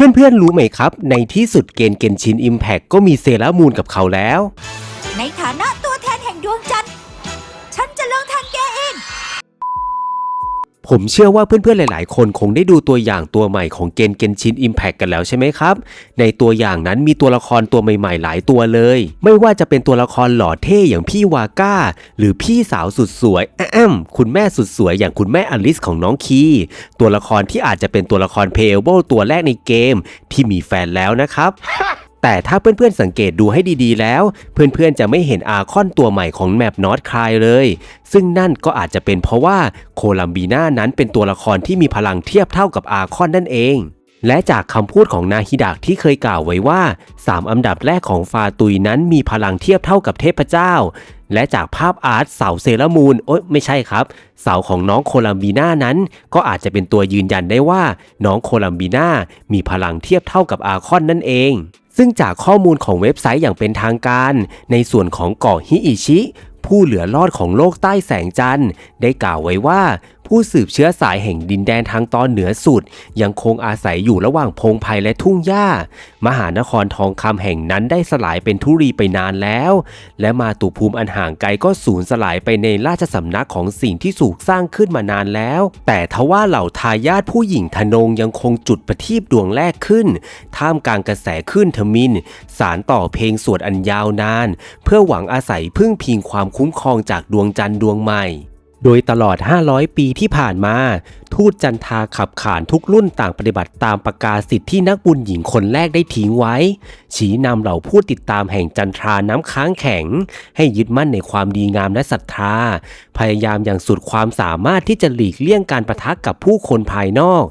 เพื่อนๆรู้ไหมครับ ในที่สุดเกณฑ์เกนชินอิมแพกก็มีเซรามูนกับเขาแล้ว ในฐานะ ผมเชื่อว่าเพื่อนๆ หลายๆ คนคงได้ดูตัวอย่างตัวใหม่ของเกนเกนชินอิมแพกกันแล้วใช่ไหมครับ ในตัวอย่างนั้นมีตัวละครตัวใหม่ๆ หลายตัวเลย ไม่ว่าจะเป็นตัวละครหล่อเท่อย่างพี่วาก้า หรือพี่สาวสุดสวยแอมคุณแม่สุดสวยอย่างคุณแม่อลิสของน้องคี ตัวละครที่อาจจะเป็นตัวละครเพลเบิลตัวแรกในเกมที่มีแฟนแล้วนะครับ แต่ถ้าเพื่อนๆสังเกตดูให้ดีๆแล้ว เพื่อนๆจะไม่เห็นอาคอนตัวใหม่ของแมปนอตคลายเลย ซึ่งนั่นก็อาจจะเป็นเพราะว่าโคลัมบีนานั้นเป็นตัวละครที่มีพลังเทียบเท่ากับอาคอนนั่นเอง และจากคำพูดของนาฮิดะที่เคยกล่าวไว้ว่า 3 อันดับแรกของฟาตุยนั้นมีพลังเทียบเท่ากับเทพเจ้า และจากภาพอาร์ตเสาเซรามูนโอ๊ยไม่ใช่ครับ เสาของน้องโคลัมบีนานั้น ก็อาจจะเป็นตัวยืนยันได้ว่า น้องโคลัมบีนามีพลังเทียบเท่ากับอาคอนนั่นเองซึ่งจากข้อมูลของเว็บไซต์อย่างเป็นทางการ ในส่วนของเกาะฮิอิชิ ผู้เหลือรอดของโลกใต้แสงจันทร์ ได้กล่าวไว้ว่า ผู้สืบเชื้อสายแห่งดินแดนทางตอนเหนือสุด ยังคงอาศัยอยู่ระหว่างพงไพรและทุ่งหญ้า มหานครทองคำแห่งนั้นได้สลายเป็นธุรีไปนานแล้ว และมาตุภูมิอันห่างไกลก็สูญสลายไปในราชสำนักของสิ่งที่สูกสร้างขึ้นมานานแล้ว แต่ทว่าเหล่าทายาทผู้หญิงทนงยังคงจุดประทีปดวงแรกขึ้น ท่ามกลางกระแสคลื่นทมิน สารต่อเพลงสวดอันยาวนาน เพื่อหวังอาศัยพึ่งพิงความคุ้มครองจากดวงจันทร์ดวงใหม่ โดยตลอด 500 ปีที่ผ่านมา ทูตจันทาขับขานทุกรุ่นต่างปฏิบัติตามประกาศสิทธิที่นักบุญหญิงคนแรกได้ทิ้งไว้ ชี้นำเหล่าผู้ติดตามแห่งจันทราน้ำค้างแข็ง ให้ยึดมั่นในความดีงามและศรัทธา พยายามอย่างสุดความสามารถที่จะหลีกเลี่ยงการประทะกับผู้คนภายนอก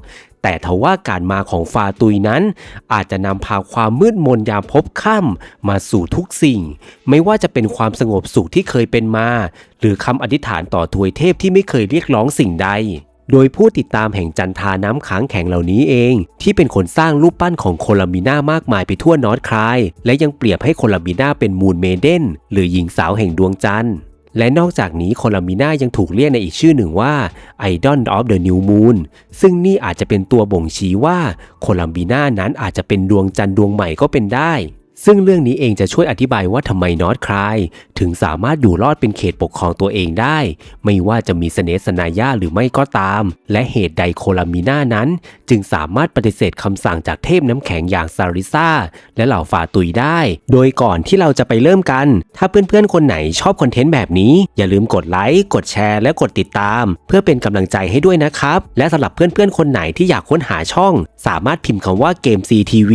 แต่ทว่าการมาของฟาตุยนั้น อาจจะนำพาความมืดมนยามพบค่ำมาสู่ทุกสิ่ง ไม่ว่าจะเป็นความสงบสุขที่เคยเป็นมา หรือคำอธิษฐานต่อทวยเทพที่ไม่เคยเรียกร้องสิ่งใด โดยผู้ติดตามแห่งจันทาน้ำค้างแข็งเหล่านี้เอง ที่เป็นคนสร้างรูปปั้นของโคลัมบีนามากมายไปทั่วนอตคลาย และยังเปรียบให้โคลัมบีนาเป็นมูนเมเดนหรือหญิงสาวแห่งดวงจันทร์ และนอกจากนี้โคลัมบีนายังถูกเรียกในอีกชื่อหนึ่งว่า Idol of the New Moon ซึ่งนี่อาจจะเป็นตัวบ่งชี้ว่าโคลัมบีน่านั้นอาจจะเป็นดวงจันทร์ดวงใหม่ก็เป็นได้ ซึ่งเรื่องนี้เองจะช่วยอธิบายว่าทำไมนอตคลายถึงสามารถอยู่รอดเป็นเขตปกครองตัวเองได้ ไม่ว่าจะมีสเสนสนายาหรือไม่ก็ตาม และเหตุใดโคลามิน่านั้น จึงสามารถปฏิเสธคำสั่งจากเทพน้ำแข็งอย่างซาริซาและเหล่าฟาตุยได้ โดยก่อนที่เราจะไปเริ่มกัน ถ้าเพื่อนๆคนไหนชอบคอนเทนต์แบบนี้ อย่าลืมกดไลค์กดแชร์และกดติดตาม เพื่อเป็นกำลังใจให้ด้วยนะครับ และสำหรับเพื่อนๆคนไหนที่อยากค้นหาช่อง สามารถพิมพ์คำว่าเกม CTV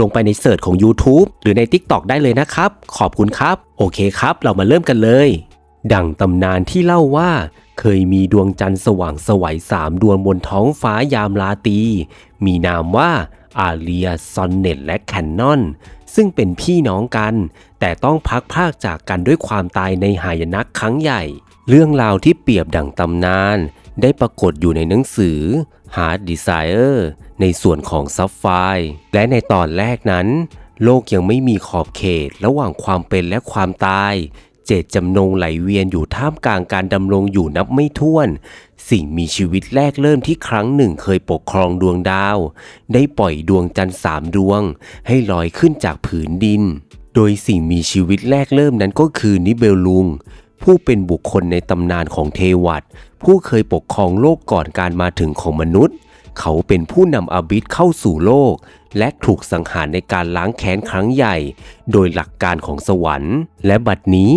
ลงไปในเสิร์ชของ YouTube หรือใน TikTok ได้เลยนะครับ ขอบคุณครับ โอเคครับ เรามาเริ่มกันเลย ดั่งตำนานที่เล่าว่า เคยมีดวงจันทร์สว่างสวัยสามดวงบนท้องฟ้ายามลาตรีมีนามว่าอาเลียซอนเน็ตและแคนนอนซึ่งเป็นพี่น้องกัน แต่ต้องพักพากจากกันด้วยความตายในหายนะครั้งใหญ่ เรื่องราวที่เปรียบดั่งตำนาน ได้ปรากฏอยู่ในหนังสือ Hard Desire ในส่วนของซับไฟและในตอนแรกนั้น โลกยังไม่มีขอบเขตระหว่างความเป็นและความตาย เจตจำนงไหลเวียนอยู่ท่ามกลางการดำรงอยู่นับไม่ถ้วน สิ่งมีชีวิตแรกเริ่มที่ครั้งหนึ่งเคยปกครองดวงดาว ได้ปล่อยดวงจันทร์สามดวง ให้ลอยขึ้นจากผืนดิน โดยสิ่งมีชีวิตแรกเริ่มนั้นก็คือนิเบลลุง ผู้เป็นบุคคลในตำนานของเทวัตผู้เคยปกครองโลกก่อนการมาถึงของมนุษย์ เขาเป็นผู้นำอาบิสเข้าสู่โลก และถูกสังหารในการล้างแค้นครั้งใหญ่ โดยหลักการของสวรรค์ และบัดนี้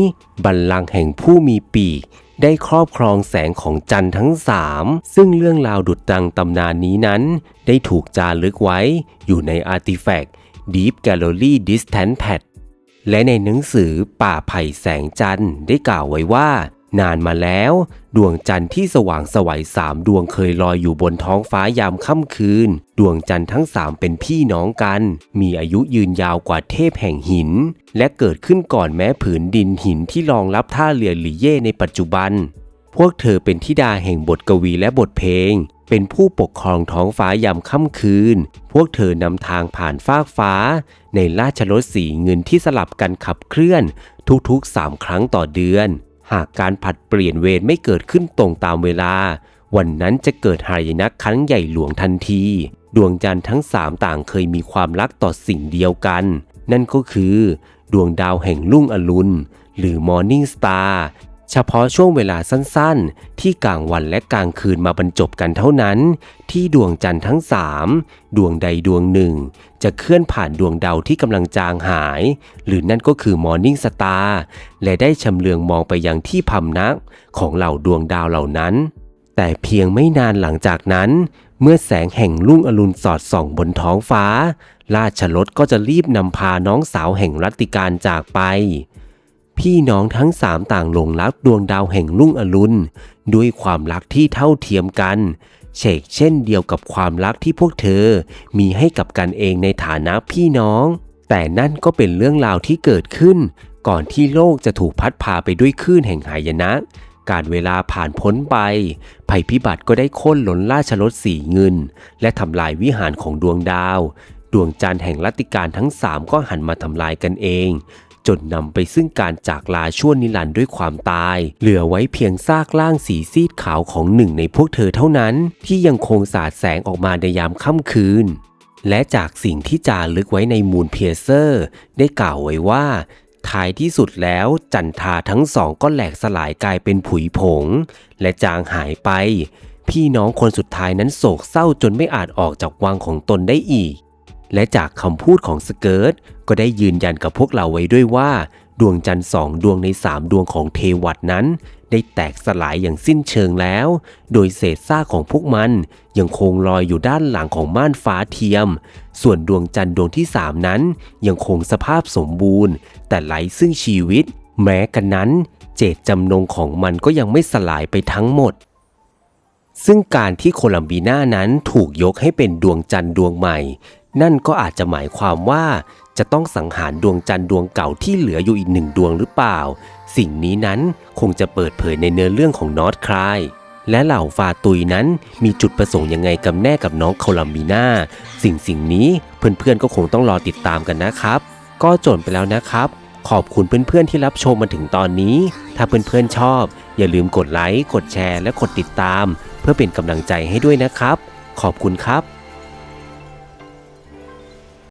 บัลลังก์แห่งผู้มีปีกได้ครอบครองแสงของจันทร์ทั้งสามซึ่งเรื่องราวดุดดังตำนานนี้นั้น ได้ถูกจารึกไว้อยู่ในอาร์ติแฟกต์ Deep Gallery Distant Pad และในหนังสือป่าไผ่แสงจันทร์ได้กล่าวไว้ว่า นานมาแล้ว ดวงจันทร์ที่สว่างสวัยสามดวงเคยลอยอยู่บนท้องฟ้ายามค่ำคืน ดวงจันทร์ทั้งสามเป็นพี่น้องกัน มีอายุยืนยาวกว่าเทพแห่งหิน และเกิดขึ้นก่อนแม้ผืนดินหินที่รองรับท่าเรือหลีเย่ในปัจจุบัน พวกเธอเป็นธิดาแห่งบทกวีและบทเพลง เป็นผู้ปกครองท้องฟ้ายามค่ำคืน พวกเธอนำทางผ่านฟากฟ้า ในราชรถสีเงินที่สลับกันขับเคลื่อน ทุกๆสามครั้งต่อเดือน หากการผัดเปลี่ยนเวรไม่เกิดขึ้นตรงตามเวลา วันนั้นจะเกิดหายนะครั้งใหญ่หลวงทันที ดวงจันทร์ทั้งสามต่างเคยมีความรักต่อสิ่งเดียวกัน นั่นก็คือ ดวงดาวแห่งลุ่งอรุณหรือ Morning Star เฉพาะช่วงเวลาสั้นๆ ที่กลางวันและกลางคืนมาบรรจบกันเท่านั้น ที่ดวงจันทร์ทั้งสามดวงใดดวงหนึ่ง จะเคลื่อนผ่านดวงดาวที่กำลังจางหาย หรือนั่นก็คือ Morning Star และได้ชำเลืองมองไปยังที่พำนักของเหล่าดวงดาวเหล่านั้น แต่เพียงไม่นานหลังจากนั้น เมื่อแสงแห่งรุ่งอรุณสอดส่องบนท้องฟ้า ราชรถก็จะรีบนำพาน้องสาวแห่งรัตติการจากไป พี่น้องทั้งสามต่างหลงรักดวงดาวแห่งรุ่งอรุณด้วยความรักที่เท่าเทียมกันเชกเช่นเดียวกับความรักที่พวกเธอมีให้กับกันเองในฐานะพี่น้อง แต่นั่นก็เป็นเรื่องราวที่เกิดขึ้น ก่อนที่โลกจะถูกพัดพาไปด้วยคลื่นแห่งหายนะ การเวลาผ่านพ้นไป ภัยพิบัติก็ได้โค่นหล้นราชรถสีเงิน และทำลายวิหารของดวงดาว ดวงจันทร์แห่งรัตติการทั้งสามก็หันมาทำลายกันเอง จนนำไปซึ่งการจากลาชั่วนิรันดร์ด้วยความตาย เหลือไว้เพียงซากล่างสีซีดขาวของหนึ่งในพวกเธอเท่านั้น ที่ยังคงสาดแสงออกมาในยามค่ำคืน และจากสิ่งที่จารึกไว้ในมูลเพียเซอร์ ได้กล่าวไว้ว่าท้ายที่สุดแล้วจันทาทั้งสองก็แหลกสลายกลายเป็นผุยผง และจางหายไป พี่น้องคนสุดท้ายนั้นโศกเศร้าจนไม่อาจออกจากวังของตนได้อีก และจากคำพูดของสเกิร์ตก็ได้ยืนยันกับพวกเราไว้ด้วยว่า ดวงจันทร์สองดวงในสามดวงของเทวัตนั้น ได้แตกสลายอย่างสิ้นเชิงแล้ว โดยเศษซากของพวกมันยังคงลอยอยู่ด้านหลังของม่านฟ้าเทียม ส่วนดวงจันทร์ดวงที่สามนั้น ยังคงสภาพสมบูรณ์ แต่ไร้ซึ่งชีวิต แม้กันนั้น เจตจำนงของมันก็ยังไม่สลายไปทั้งหมดซึ่งการที่โคลัมบีนานั้นถูกยกให้เป็นดวงจันทร์ดวงใหม่ นั่นก็อาจจะหมายความว่าจะต้องสังหารดวงจันทร์ดวงเก่าที่เหลืออยู่อีกหนึ่งดวงหรือเปล่า สิ่งนี้นั้นคงจะเปิดเผยในเนื้อเรื่องของนอตคลายและเหล่าฟาตุยนั้นมีจุดประสงค์ยังไงกับแน่กับน้องโคลัมบีนาสิ่งสิ่งนี้เพื่อนๆก็คงต้องรอติดตามกันนะครับ ก็จบไปแล้วนะครับ ขอบคุณเพื่อนๆที่รับชมมาถึงตอนนี้ ถ้าเพื่อนๆชอบ อย่าลืมกดไลค์กดแชร์ และกดติดตาม เพื่อเป็นกำลังใจให้ด้วยนะครับ ขอบคุณครับ